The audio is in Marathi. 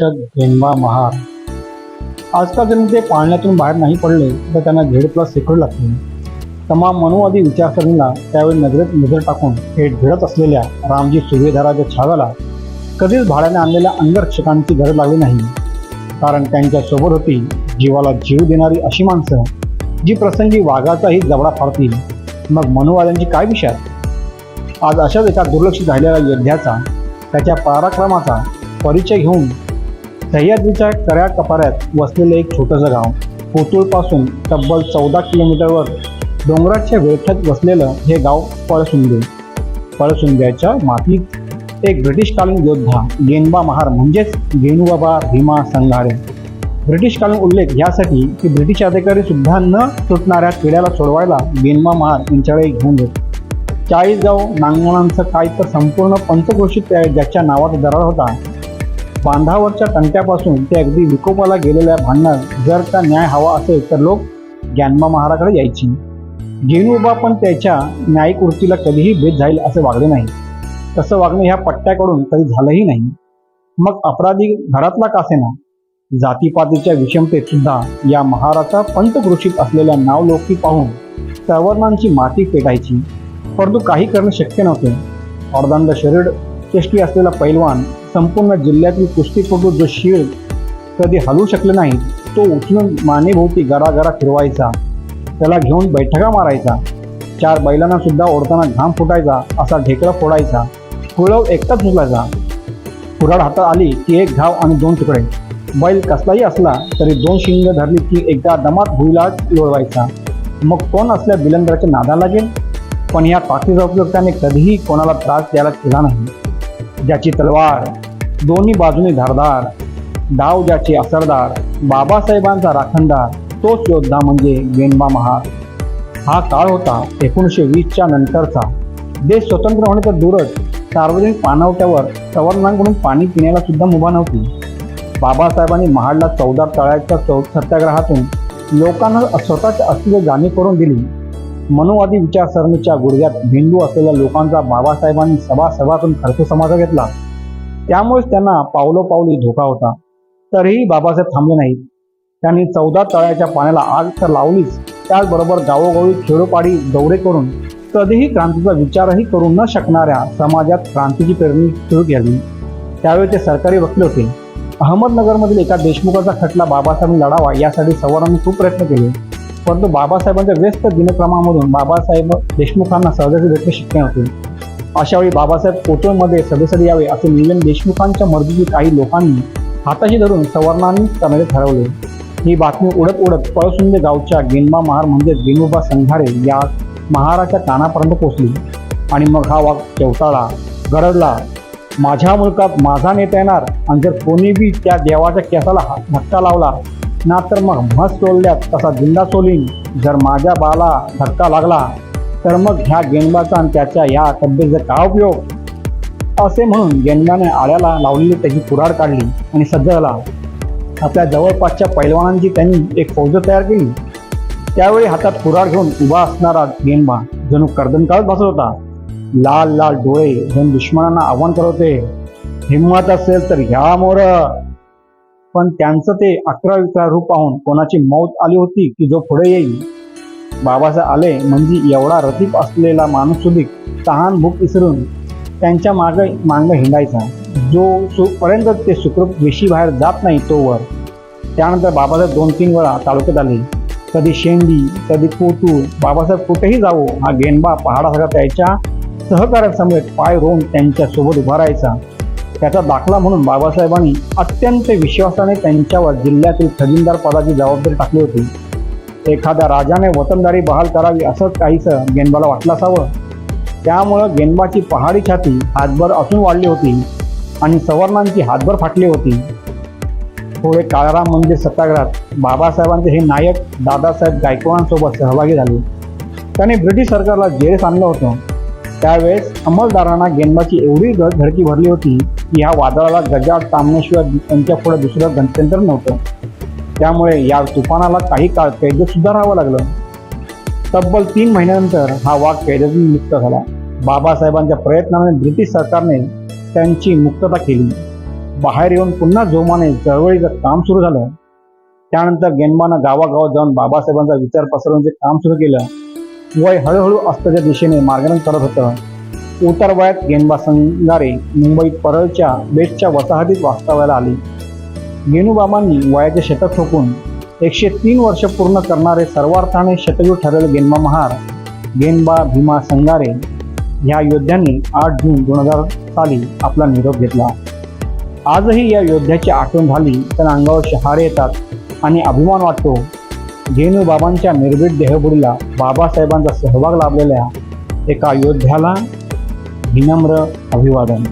गेनबा महार. आजकाल जर ते पाळण्यातून बाहेर नाही पडले तर त्यांना झेड प्लस सेक्युर लागते तमाम मनुवादी विचारसरणीला त्यावेळी नजरेत नजर टाकून थेट भिडत असलेल्या रामजी सुभेदाराच्या छाव्याला कधीच भाड्याने आणलेल्या अंगरक्षकांची गरज लागली नाही. कारण त्यांच्यासोबत होती जीवाला जीव देणारी अशी माणसं जी प्रसंगी वाघाचाही जबडा फाडतील. मग मनुवाद्यांची काय विचार? आज अशाच एका दुर्लक्षित झालेल्या योद्ध्याचा त्याच्या पराक्रमाचा परिचय घेऊन सह्याद्रीच्या कऱ्या कपाऱ्यात वसलेले एक छोटंसं गाव. कोतुळपासून तब्बल चौदा किलोमीटरवर डोंगराच्या वेळख्यात वसलेलं हे गाव पळसुंबे पळसुंब्याच्या मातीत एक ब्रिटिशकालीन योद्धा गेनबा महार म्हणजेच गेनुबाबा भीमा संघारे ब्रिटिशकालीन उल्लेख यासाठी की ब्रिटिश अधिकारी सुद्धा न सुटणाऱ्या किड्याला सोडवायला गेनबा महार यांच्याकडे घेऊन येत चाळीसगाव नांगणांचं काय तर संपूर्ण पंचक्रोशीत ज्याच्या नावाचा दरार होता. बांधावरच्या तंट्यापासून ते अगदी विकोपाला गेलेल्या भांडणार जर का न्याय हवा असेल तर लोक ज्ञानबा महाराकडे यायची. गेनुबा पण त्याच्या न्यायकृतीला कधीही भेट जाईल असे वागले नाही. तसं वागणं ह्या पट्ट्याकडून कधी झालंही नाही. मग अपराधी घरातला कासेना जातीपातीच्या विषमतेत सुद्धा या महाराचा पंचकृषीत असलेल्या नावलोकी पाहून सवर्णांची माती पेटायची. परंतु काही करणं शक्य नव्हते. अर्धांध शरीर चेष्टी असलेला पैलवान संपूर्ण जिल्ह्यातील कुस्तीपटू जो शीळ कधी हलवू शकले नाही तो उचलून मानेभोवती गरागरा फिरवायचा. त्याला घेऊन बैठका मारायचा. चार बैलांना सुद्धा ओढताना घाम फुटायचा असा ढेकळा फोडायचा. कुळव एकटाच उचलायचा. कुऱ्हाड हातात आली की एक घाव आणि दोन तुकडे. बैल कसलाही असला तरी दोन शिंग धरली की एकदा दमात भुईला लोळवायचा. मग कोण असल्या बिलंदराच्या नादा लागेल? पण या ताकदीचा उपयोग त्याने कधीही कोणाला त्रास द्यायला केला नाही. ज्याची तलवार दोन्ही बाजूने धारदार डाव ज्याचे असरदार बाबासाहेबांचा राखणदार तोच योद्धा म्हणजे वेणबा महार. हा काळ होता एकोणीसशे वीसच्या नंतरचा. देश स्वतंत्र होणे तर दूरच सार्वजनिक पाणवट्यावर सवर्णांकडून पाणी पिण्याला सुद्धा मुभा नव्हती. बाबासाहेबांनी महाडला चौदार तळ्याच्या चौ सत्याग्रहातून लोकांना स्वतःच्या अस्तित्व जाणीव करून दिली. मनुवादी विचारसरणीच्या गुडघ्यात भिंडू असलेल्या लोकांचा बाबासाहेबांनी सभासभातून खर्च समाजा घेतला. त्यामुळेच त्यांना पावलोपावली धोका होता. तरीही बाबासाहेब थांबले नाहीत. त्यांनी चौदा तळ्याच्या पाण्याला आग तर लावलीच. त्याचबरोबर गावोगावी खेडोपाडी दौरे करून कधीही क्रांतीचा विचारही करू न शकणाऱ्या समाजात क्रांतीची पेरणी सुरू केली. त्यावेळी ते सरकारी वकील होते. अहमदनगरमधील एका देशमुखाचा खटला बाबासाहेबांनी लढावा यासाठी सवारांनी खूप प्रयत्न केले. परंतु बाबासाहेबांच्या व्यस्त दिनक्रमामधून बाबासाहेब देशमुखांना सहजासहजी भेटणे शक्य नव्हते. अशावेळी बाबासाहेब कोचोमध्ये सदस्य यावे असे निवेदन देशमुखांच्या मर्जीची काही लोकांनी हाताशी धरून सवर्णांनी करण्याचे ठरवले. ही बातमी उडत उडत पळसुंदे गावच्या गेनबा महार म्हणजे गेनुबा संघारे या महाराच्या कानापर्यंत पोचली आणि मग हा वाघ चवताळा गरजला माझ्या मुलकात माझा नेता येणार आणि जर कोणी बी त्या देवाच्या केसाला धक्का लावला ना तर मग म्हस सोडल्यात तसा जिंदा सोलीन जर माझ्या बाला धक्का लागला तर मग ह्या गेंडबाचा आणि त्याच्या ह्या तब्येचा काय उपयोग? असे म्हणून गेंडबाने आळ्याला लावलेली त्याची कुऱ्हाड काढली आणि सज्जला आपल्या जवळपासच्या पैलवानांची त्यांनी एक फौज तयार केली. त्यावेळी हातात कुराड घेऊन उभा असणारा गेंडबा जणू कर्दनकाळच बसत होता. लाल लाल डोळे जण दुश्मनांना आव्हान करवते हिंमत असेल तर ह्या मोर. पण त्यांचं ते अकरा विकरा रूप पाहून कोणाची मौत आली होती की जो पुढे येईल? बाबासाहेब आले म्हणजे एवढा रतीप असलेला माणूस सुधीक तहान भूक विसरून त्यांच्या मागे मांग हिंडायचा. जो सुपर्यंत ते सुखरूप वेशी बाहेर जात नाही तोवर त्यानंतर बाबासाहेब दोन तीन वेळा तालुक्यात आले. कधी शेंडी कधी कोतूर बाबासाहेब कुठेही जावो हा गेनबा पहाडासारखा त्याच्या सहकार्यासमवेत पाय रोवून त्यांच्यासोबत उभा राहायचा. त्याचा दाखला म्हणून बाबासाहेबांनी अत्यंत विश्वासाने त्यांच्यावर जिल्ह्यातील खजिनदार पदाची जबाबदारी टाकली होती. एखाद्या राजाने वतनदारी बहाल करावी असं काहीसं गेंबाला वाटलं असावं? त्यामुळं गेंबाची पहाडी छाती हातभर असून वाढली होती आणि सवर्णांची हातभर फाटली होती. थोडे काळाराम मंदिर सत्याग्रहात बाबासाहेबांचे हे नायक दादासाहेब गायकवाडांसोबत सहभागी झाले. त्याने ब्रिटिश सरकारला जेरेस आणलं होतं. त्यावेळेस अंमलदारांना गेंबाची एवढी धडकी भरली होती की ह्या वादळाला गजाड तांबण्याशिवाय त्यांच्या पुढे दुसरं गणतंत्र नव्हतं. त्यामुळे या तुफानाला काही काळ कैदेत सुद्धा राहावं लागलं. तब्बल तीन महिन्यानंतर हा वाघ कैदेतून मुक्त झाला. बाबासाहेबांच्या प्रयत्नाने ब्रिटिश सरकारने त्यांची मुक्तता केली. बाहेर येऊन पुन्हा जोमाने चळवळीचं काम सुरू झालं. त्यानंतर गेनबानं गावागावात जाऊन बाबासाहेबांचा विचार पसरवण्याचे काम सुरू केलं वय हळूहळू अस्ताच्या दिशेने मार्गदर्शन करत होतं. उतर वयात गेनबा संगारे मुंबईत परळच्या बेस्टच्या वसाहतीत वास्तव्याला आली. गेनूबाबांनी वयाचे शतक ठोकून एकशे तीन वर्ष पूर्ण करणारे सर्वार्थाने शतकू ठरलेले गेनबा महार गेनबा भीमा संगारे ह्या योद्ध्यांनी आठ जून दोन हजार साली आपला निरोप घेतला. आजही या योद्ध्याची आठवण झाली तर अंगावर शहारे येतात आणि अभिमान वाटतो. गेनूबाबांच्या निर्भीड देहबुडीला बाबासाहेबांचा सहभाग लाभलेल्या एका योद्ध्याला विनम्र अभिवादन.